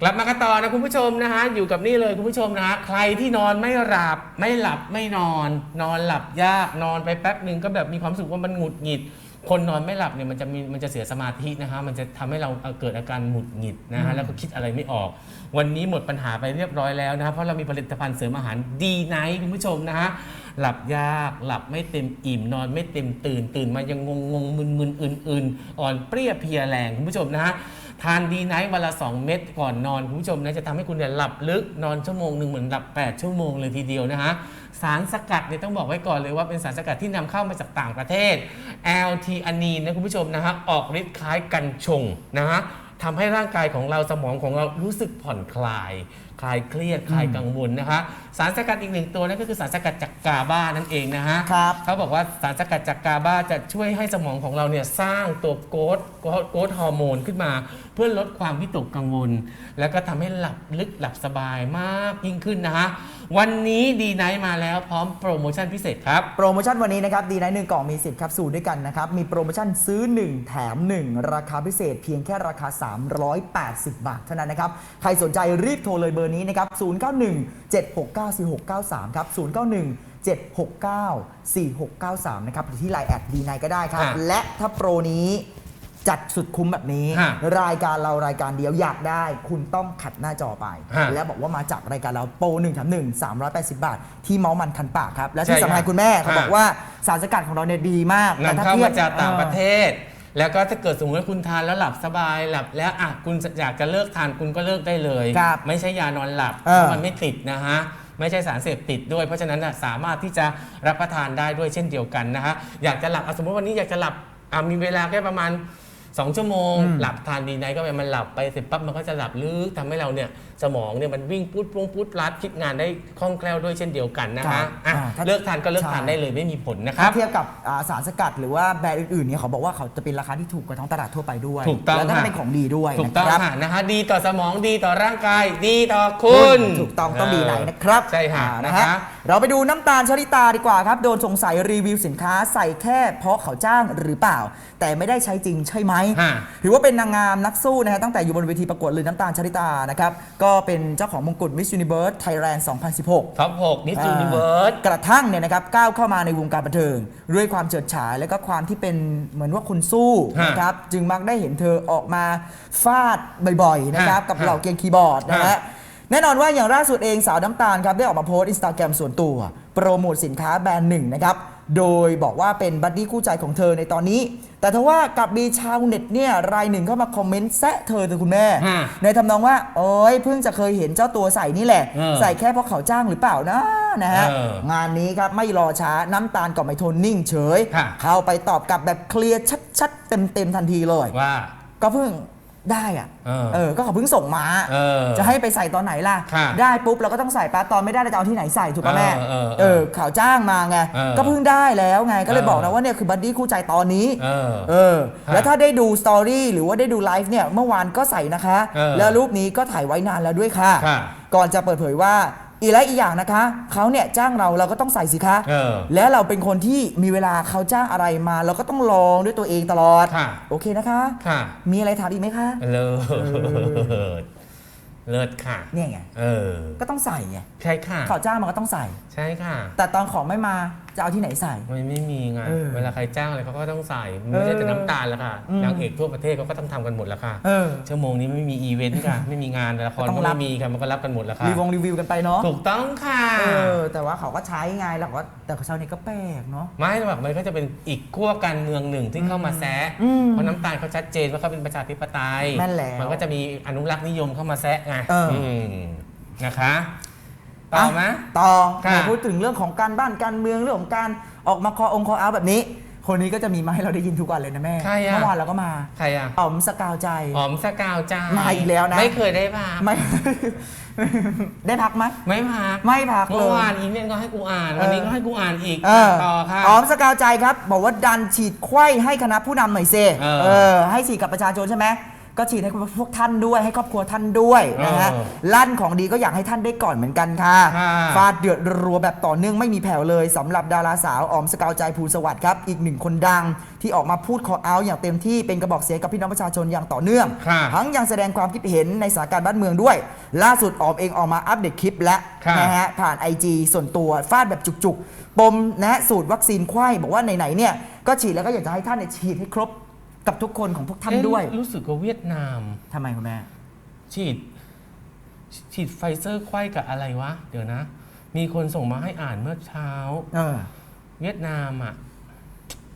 กลับมากันต่อนะคุณผู้ชมนะฮะอยู่กับนี่เลยคุณผู้ชมนะฮะใครที่นอนไม่หลับไม่หลับไม่นอน นอนหลับยากนอนไปแป๊บหนึ่งก็แบบมีความรู้สึกว่ามันหงุดหงิด คนนอนไม่หลับเนี่ยมันจะมีมันจะเสียสมาธินะฮะมันจะทำให้เราเกิดอาการหงุดหงิดนะฮะแล้วก็คิดอะไรไม่ออก วันนี้หมดปัญหาไปเรียบร้อยแล้วนะฮะเพราะเรามีผลิตภัณฑ์เสริมอาหารดีไนท์คุณผู้ชมนะฮะหลับยากหลับไม่เต็มอิ่มนอนไม่เต็มตื่นตื่นมายังงงงงมึนมึนอื่นๆอ่อนเปรี้ยเพลียแรงคุณผู้ชมนะฮะ ทานดีไนท์วันละ 2 เม็ดก่อนนอนคุณผู้ชมนะจะทำให้คุณเนี่ยหลับลึกนอนชั่วโมงหนึ่งเหมือนหลับ 8 ชั่วโมงเลยทีเดียวนะฮะสารสกัดเนี่ยต้องบอกไว้ก่อนเลยว่าเป็นสารสกัดที่นำเข้ามาจากต่างประเทศ LT อานีนนะคุณผู้ชมนะฮะออกฤทธิ์คล้ายกันชงนะฮะทำให้ร่างกายของเราสมองของเรารู้สึกผ่อนคลายคลายเครียดคลายกังวลนะคะ สารสกัดอีกหนึ่งตัวนั่นก็คือสารสกัดจากกาบานั่นเองนะฮะครับเขาบอกว่าสารสกัดจากกาบาจะช่วยให้สมองของเราเนี่ยสร้างตัวโกรทโกรทโกรทฮอร์โมนขึ้นมา เพื่อลดความวิตกกังวล แล้วก็ทำให้หลับลึกหลับสบายมากยิ่งขึ้นนะฮะวันนี้ดีไนท์มาแล้วพร้อมโปรโมชั่นพิเศษครับ โปรโมชั่นวันนี้นะครับดีไนหนึ่งกล่องมี10แคปซูลด้วยกันนะครับมีโปรโมชั่นซื้อ 1 แถม 1 ราคาพิเศษ เพียงแค่ราคา 380 บาทเท่านั้นนะครับใครสนใจรีบโทรเลยเบอร์นี้นะครับ 091 769 4693 ครับ 091 769 4693 นะครับหรือที่ไลน์แอดดีไนก็ได้ครับ ฮะและถ้าโปรนี้จัดสุดคุ้มแบบนี้ ฮะรายการเรารายการเดียวอยากได้ คุณต้องขัดหน้าจอไป ฮะและบอกว่ามาจากรายการเราโปร1แถม1 380 บาท ที่เมาส์มันคันปากครับ และใช่ที่สำคัญครับคุณแม่เขาฮะ บอกว่าสารสกัดของเราเนี่ยดีมากแต่นำถ้เข้าทียมาบ จากต่างออประเทศ แล้วก็ถ้าเกิดสมมติว่าคุณทานแล้วหลับสบายหลับแล้วอะคุณอยากจะเลิกทานคุณก็เลิกได้เลย ครับไม่ใช่ยานอนหลับเออ เพราะมันไม่ติดนะฮะไม่ใช่สารเสพติดด้วย เพราะฉะนั้นน่ะสามารถที่จะรับประทานได้ด้วยเช่นเดียวกันนะฮะอยากจะหลับอะสมมติวันนี้อยากจะหลับอะมีเวลาแค่ประมาณ 2ชั่วโมง หลับทานดีไนท์ก็ไปมันหลับไปเสร็จปั๊บมันก็จะหลับลึกทำให้เราเนี่ยสมองเนี่ยมันวิ่งปุ๊ดปุ้งปุ๊ดลัดคิดงานได้คล่องแคล่วด้วยเช่นเดียวกันนะครัฮะบอะอ่าถ้าเลิกทานก็เลิกทานใช่ได้เลยไม่มีผลนะคถ้ารับเทียบกับอ่าสารสกัดหรือว่าแบรนด์อื่นๆเนี่ยเขาบอกว่าเขาจะเป็นราคาที่ถูกกว่าท้องตลาดทั่วไปด้วยถูกต้องแล้วก็ค่ะเป็นของดีด้วยถูกต้องนะครับค่ะนะฮะดีต่อสมองดีต่อร่างกายดีต่อคุณถูกต้องต้องดีไหนนะครับใช่ค่ะอ่านะฮคะเราไปดูน้ำตาลชลิตาดีกว่าครับโดนสงสัยรีวิวสินค้าใส่แค่เพราะเขาจ้างหรือเปล่า แต่ไม่ได้ใช้จริงใช่ไหมฮะถือว่าเป็นนางงามนักสู้นะฮะตั้งแต่อยู่บนเวทีประกวดเลยน้ำตาลชลิตานะครับก็เป็นเจ้าของมงกุฎ Miss Universe Thailand 2016ท็อป6 Miss Universe กระทั่งเนี่ยนะครับก้าวเข้ามาในวงการบันเทิงด้วยความเฉิดฉายและก็ความที่เป็นเหมือนว่าคนสู้ฮะนะครับจึงมักได้เห็นเธอออกมาฟาดบ่อยๆนะครับฮะกับเหล่าเกรียนคีย์บอร์ดนะฮะฮะแน่นอนว่าอย่างล่าสุดเองสาวน้ำตาลครับได้ออกมาโพสต์อินสตาแกรมส่วนตัว โปรโมทสินค้าแบรนด์หนึ่งนะครับ โดยบอกว่าเป็นบัดดี้คู่ใจของเธอในตอนนี้ แต่ทว่ากับมีชาวเน็ตเนี่ยรายหนึ่งเข้ามาคอมเมนต์แซะเธอเธอคุณแม่ ฮะในทำนองว่าโอ้ยเพิ่งจะเคยเห็นเจ้าตัวใส่นี่แหละ เออใส่แค่เพราะเขาจ้างหรือเปล่านะนะฮะ เอองานนี้ครับไม่รอช้าน้ำตาลก็ไม่ทนนิ่งเฉย ค่ะ เข้าไปตอบกลับแบบเคลียร์ชัดๆเต็มๆทันทีเลย ว่า ก็เพิ่ง ได้อะเออเออ ก็เขาเพิ่งส่งมา เออจะให้ไปใส่ตอนไหนล่ะ ค่ะได้ปุ๊บเราก็ต้องใส่ปะตอนไม่ได้เราจะเอาที่ไหนใส่ถูกป่ะแม่ เออเออเออเออข่าวจ้างมาไง เออก็เพิ่งได้แล้วไง ก็เลยเออบอกนะว่าเนี่ยคือบัดดี้คู่ใจตอนนี้ เออเออฮะแล้วถ้าได้ดูสตอรี่หรือว่าได้ดูไลฟ์เนี่ยเมื่อวานก็ใส่นะคะ เออแล้วรูปนี้ก็ถ่ายไว้นานแล้วด้วยค่ะ ค่ะ ก่อนจะเปิดเผยว่า อีกและอีกอย่างนะคะเขาเนี่ยจ้างเราเราก็ต้องใส่สิคะเออแล้วเราเป็นคนที่มีเวลาเขาจ้างอะไรมา เราก็ต้องลองด้วยตัวเองตลอด ค่ะ โอเคนะคะ ค่ะ มีอะไรถามอีกไหมคะ เลิศเลิศค่ะ เนี่ยไง เออ ก็ต้องใส่ไงใช่ค่ะ เขาจ้างมาก็ต้องใส่ ใช่ค่ะ แต่ตอนของไม่มา จะเอาที่ไหนใส่มันไม่มีไงเออเวลาใครจ้างอะไรเขาก็ต้องใส่มันไม่ใช่แต่น้ำตาลแล้วค่ะอืม นางเอกทั่วประเทศเขาก็ต้องทำกันหมดแล้วค่ะเออ ชั่วโมงนี้ไม่มีอีเวนต์ค่ะ ไม่มีงานละครก็ต้ก็องรับ ไม่มีค่ะมันก็รับกันหมดแล้วค่ะรีวงรีวิวกันไปเนาะถูกต้องค่ะ เออ แต่ว่าเขาก็ใช้ไงแล้วก็แต่ชาวเน็ตก็แปลกเนาะ ไม่หรอกมันก็จะเป็นอีกขั้วการเมืองหนึ่งที่เข้ามาแซะอืมเพราะน้ำตาลเขาชัดเจนว่าเขาเป็นประชาธิปไตยแม่นแล้วมันก็จะมีอนุรักษ์นิยมเข้ามาแซะไงเอออื มนะคะ ต่อไหมะต่อค่ะมาพูดถึงเรื่องของการบ้านการเมืองเรื่องของการออกมาคอองคอเอาแบบนี้ คนนี้ก็จะมีมาให้เราได้ยินทุกวันเลยนะแม่ใครอะ เมื่อวานเราก็มาใครอะอ๋อมสกาวใจ หอมสกาวจ้ามามาอีกแล้วนะ ไม่เคยได้พักไม่ ได้พักไหมไม่พักไม่พักเลเมื่อยวานอีเมลก็ให้กูอ่าน วันนี้ก็ให้กูอ่านอีกเออต่อค่ะอ๋อมสกาวใจครับ บอกว่าดันฉีดไข้ให้คณะผู้นำหน่อยเซเออเออให้ฉีดกับประชาชนใช่ไหม ก็ฉีดให้พวกท่านด้วยให้ครอบครัวท่านด้วยนะฮะเออลั่นของดีก็อยากให้ท่านได้ก่อนเหมือนกันค่ะค่ะฟาดเดือดรัวแบบต่อเนื่องไม่มีแผ่วเลยสำหรับดาราสาวออมสกาวใจภูลสวัสดิ์ครับอีกหนึ่งคนดัง ที่ออกมาพูดคอเอาอย่างเต็มที่เป็นกระบอกเสียงกับพี่น้องประชาชนอย่างต่อเนื่อง ค่ะทั้งยังแสดงความคิดเห็นในสถานการณ์บ้านเมืองด้วย ล่าสุดออมเองออกมาอัปเดตคลิปและค่ะ นะฮะผ่าน IG ส่วนตัวฟาดแบบจุกๆ ปมนะฮะสูตรวัคซีนไข้บอกว่าไหนๆเนี่ยก็ฉีดแล้วก็อยากจะให้ท่านเนี่ยฉีดให้ครบ กับทุกคนของพวกท่านเอ๊ะด้วยรู้สึกว่าเวียดนาม ทำไมคุณแม่ ฉีด ฉีดไฟเซอร์ไข้กับอะไรวะ เดี๋ยวนะ มีคนส่งมาให้อ่านเมื่อเช้า เออ เวียดนามอะ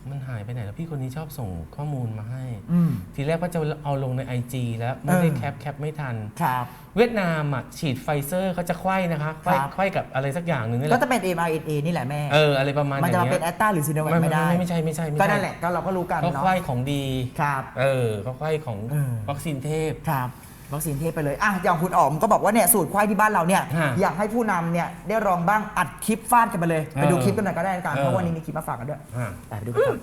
มันหายไปไหนแล้วพี่คนนี้ชอบส่งข้อมูลมาให้ อืม ทีแรกก็จะเอาลงใน IG แล้วไม่ได้เออ แคปแคปไม่ทัน ครับ เวียดนามอะฉีดไฟเซอร์เขาจะไข้นะคะไข้ครับ ไข้กับอะไรสักอย่างหนึ่งนี่แหก็ละจะเป็น mRNA นี่แหละแม่ เอออะไรประมาณอมันย่างจะมาเงี้เป็นยแอตตาหรือซีโนแวคไม่ไม่ได้ไม่ไม่ใช่ไม่ใช่ไม่ก็ใช่นั่นแหละก็เราก็รู้กันเขาเนาะไข้ของดี ครับ เออเขาไข้ของเออ วัคซีนเทพ ครับ วัคซีนเทพไปเลยอะอย่างคุณอ๋อมก็บอกว่าเนี่ยสูตรควายที่บ้านเราเนี่ยฮะอยากให้ผู้นำเนี่ยได้ลองบ้างอัดคลิปฟาดกันไปเลย ไปดูเออคลิปกันหน่อยก็ได้กันเออเพราะวันนี้มีคลิปมาฝากกันด้วย อ่า ไปไปดูกันครับ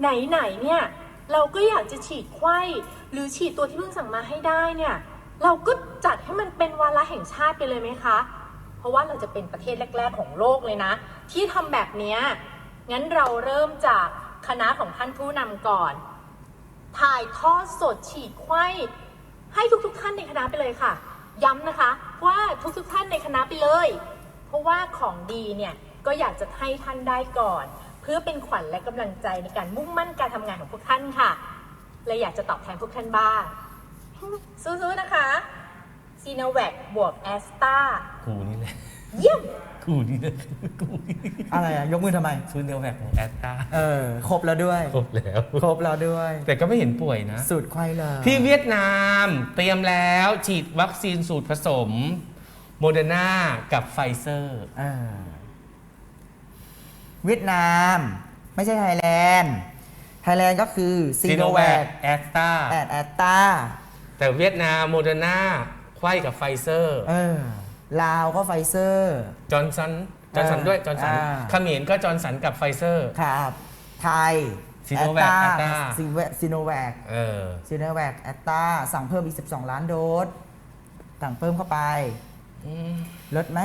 ไหนๆเนี่ย เราก็อยากจะฉีดไข้หรือฉีดตัวที่เพิ่งสั่งมาให้ได้เนี่ย เราก็จัดให้มันเป็นวาระแห่งชาติไปเลยไหมคะ เพราะว่าเราจะเป็นประเทศแรก ๆ ของโลกเลยนะ ที่ทำแบบเนี้ยงั้นเราเริ่มจากคณะของท่านผู้นำก่อน ถ่ายทอดสดฉีดไข้ ให้ทุกๆท่านในคณะไปเลยค่ะ ย้ำนะคะว่าทุกๆท่านในคณะไปเลย เพราะว่าของดีเนี่ยก็อยากจะให้ท่านได้ก่อน เพื่อเป็นขวัญและกำลังใจในการมุ่งมั่นการทำงานของพวกท่านค่ะเลยอยากจะตอบแทนพวกท่านบ้างสู้ๆนะคะซีโนแวคบวกแอสตากูนี่แหละเยี่ยม กูนี่แหละกูนี่อะไรอะยกมือทำไม ซูเนลแวกของแอตตาเออ ครบแล้วด้วย ครบแล้ว ครบแล้วด้วย แต่ก็ไม่เห็นป่วยนะ สูตรควายเลยที่เวียดนามเตรียมแล้วฉีดวัคซีนสูตรผสมโมเดอร์นากับไฟเซอร์เออเวียดนาม ไม่ใช่ไทยแลนด์ ไทยแลนด์ก็คือซีโนแวคแอสตาแอดแอตตาแต่เวียดนามโมเดอร์นาไข้กับไฟเซอร์ เออ ลาวก็ไฟเซอร์ จอร์นสันจอร์นสันด้วยจอร์นสันอ่า เขมรก็จอร์นสันกับไฟเซอร์ ครับไทย Sinovac แอต Astra ตาซีโนแวคเออ ซีโนแวคแอตตาสั่งเพิ่มอีก 12 ล้านโดสสั่งเพิ่มเข้าไปลดไหม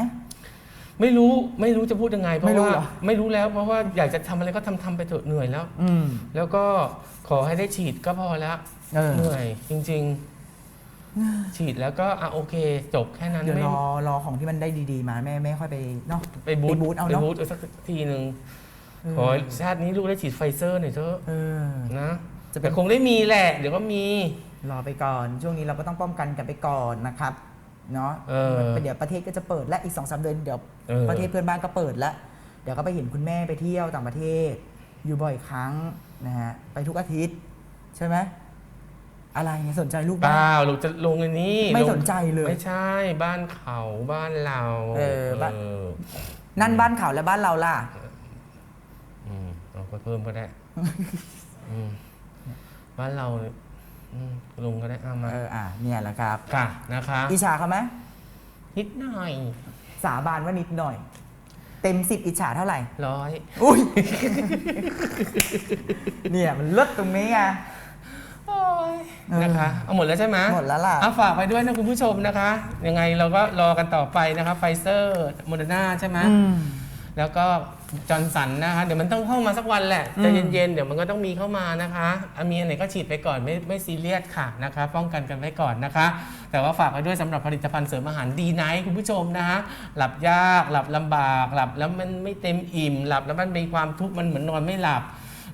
ไม่รู้ไม่รู้จะพูดยังไง เพไม่ราะรู้ว่าเหรอ ไม่รู้แล้วเพราะว่าอยากจะทำอะไรก็ทำทำไปเถอะเหนื่อยแล้ว อืม แล้วก็ขอให้ได้ฉีดก็พอแล้ว เออ เหนื่อยจริงๆ ฉีดแล้วก็อะโอเค จบแค่นั้นเดี๋ยวไม่รอรอของที่มันได้ดีๆมาแม่ไม่ค่อยไปเนาะไปบูทบูทเอาไปเนาะบูทเอาสักทีหนึ่งเออขอให้ชาตินี้ลูกได้ฉีดไฟเซอร์หน่อยเถอะเออนะจะเป็นแต่คงได้มีแหละ เดี๋ยวก็มี รอไปก่อน ช่วงนี้เราก็ต้องป้องกันกันไปก่อนนะครับเนาะเออเดี๋ยวประเทศก็จะเปิดและอีก2อสเดือนเดี๋ยวเออประเทศเพื่อนบ้านก็เปิดแล้วเดี๋ยวก็ไปเห็นคุณแม่ไปเที่ยวต่างประเทศ อยู่บ่อยครั้งนะฮะไปทุกอาทิตย์ ใช่ไหม อะไรเนี่ยสนใจลูกเปบ้างล่าลูกจะลงอันนี้ไม่ลงสนใจเลยไม่ใช่บ้านเขาบ้านเราเออบ้าน เออนั่นบ้านเขาและบ้านเราล่ะ อืมเอาไปเพิ่มก็ได้อืมบ้านเราเนี่ยอืมลงก็ได้เอามาเอออะเนี่ยแหละครับ ค่ะนะคะ อิจฉาเขาไหมนิดหน่อยสาบานว่านิดหน่อย เต็มสิบอิจฉาเท่าไหร่ร้อย อุ้ย เนี่ยมันเลิศตรงนี้ไงเออ นะคะ เอาหมดแล้วใช่ไหมหมดแล้วล่ะเอาฝากไปด้วยนะคุณผู้ชมนะคะ ยังไงเราก็รอกันต่อไปนะคะไฟเซอร์โมเดอร์นาใช่ไหมอืมแล้วก็จอร์นสันนะคะ เดี๋ยวมันต้องเข้ามาสักวันแหละอืมใจเย็นๆ เดี๋ยวมันก็ต้องมีเข้ามานะคะอะมีอันไหนก็ฉีดไปก่อนไม่ไม่ซีเรียสค่ะนะคะ ป้องกันกันไว้ก่อนนะคะ แต่ว่าฝากไว้ด้วยสำหรับผลิตภัณฑ์เสริมอาหารดีไนท์คุณผู้ชมนะคะ หลับยากหลับลำบากหลับแล้วมันไม่เต็มอิ่ม หลับแล้วมันมีความทุกข์มันเหมือนนอนไม่หลับ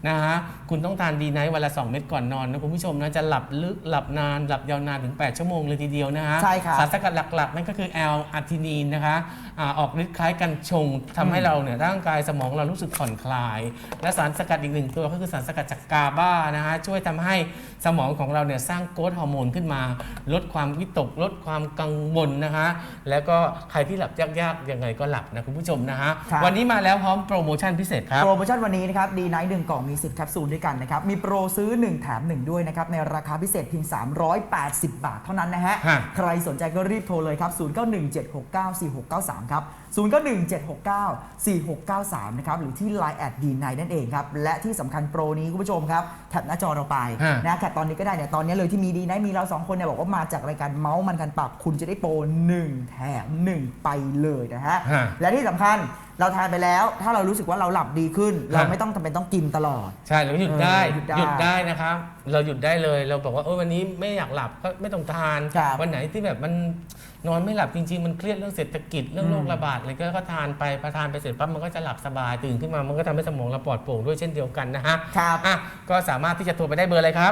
นะฮะคุณต้องทานดีไนท์วันละ 2 เม็ดก่อนนอนนะคุณผู้ชมนะจะหลับลึกหลับนานหลับยาวนานถึง 8 ชั่วโมงเลยทีเดียวนะฮะใช่ครับสารสกัดหลักๆ นั่นก็คือแอลอาร์ทินีนนะคะอาออกฤทธิ์คล้ายกันชงทำให้เราเนี่ยร่างกายสมองเรารู้สึกผ่อนคลาย และสารสกัดอีกหนึ่งตัวก็คือสารสกัดจากกาบานะฮะช่วยทำให้สมองของเราเนี่ยสร้างโกรทฮอร์โมนขึ้นมา ลดความวิตก ลดความกังวลนะคะแล้วก็ใครที่หลับยากๆยังไงก็หลับนะคุณผู้ชมนะฮะครับวันนี้มาแล้วพร้อมโปรโมชั่นพิเศษครับโปรโมชั่นวันนี้นะครับดีไนท์หนึ่งกล่องมี 10 แคปซูลด้วยกันนะครับ มีโปรซื้อ 1 แถม 1 ด้วยนะครับ ในราคาพิเศษเพียง 380 บาทเท่านั้นนะฮะ ฮะ ใครสนใจก็รีบโทรเลยครับ 0917694693 ครับ 0917694693 นะครับ หรือที่ Line แอดดีไนนั่นเองครับ และที่สำคัญโปรนี้คุณผู้ชมครับแคปหน้าจอเราไปฮะ นะแคปตอนนี้ก็ได้เนี่ยตอนนี้เลยที่มีดีไนมีเราสองคนเนี่ยบอกว่ามาจากรายการเมาส์มันกันปรับคุณจะได้โปร1แถม1ไปเลยนะฮะ ฮะ และที่สำคัญ เราทานไปแล้ว ถ้าเรารู้สึกว่าเราหลับดีขึ้น เราฮะไม่ต้องจำเป็นต้องกินตลอด ใช่เราหยุดได้เออหยุดได้ หยุดได้นะครับ เราหยุดได้เลยเราบอกว่าเออวันนี้ไม่อยากหลับก็ไม่ต้องทาน ครับวันไหนที่แบบมันนอนไม่หลับจริง ๆ มันเครียดเรื่องเศรษฐกิจเรื่องโรคระบาดอะไรก็ก็ทานไปพอทานไปเสร็จปั๊บมันก็จะหลับสบายตื่นขึ้นมามันก็ทำให้สมองเราปลอดโปร่งด้วยเช่นเดียวกันนะฮะครับ อะก็สามารถที่จะโทรไปได้เบอร์อะไรครับ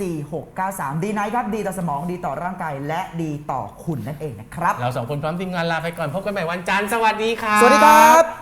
0917694693 ดีไนท์ครับ ดีต่อสมองดีต่อร่างกายและดีต่อคุณนั่นเองนะครับ เราสองคนพร้อมทีมงานลาไปก่อนพบกันใหม่วันจันทร์สวัสดีครับ สวัสดีครับ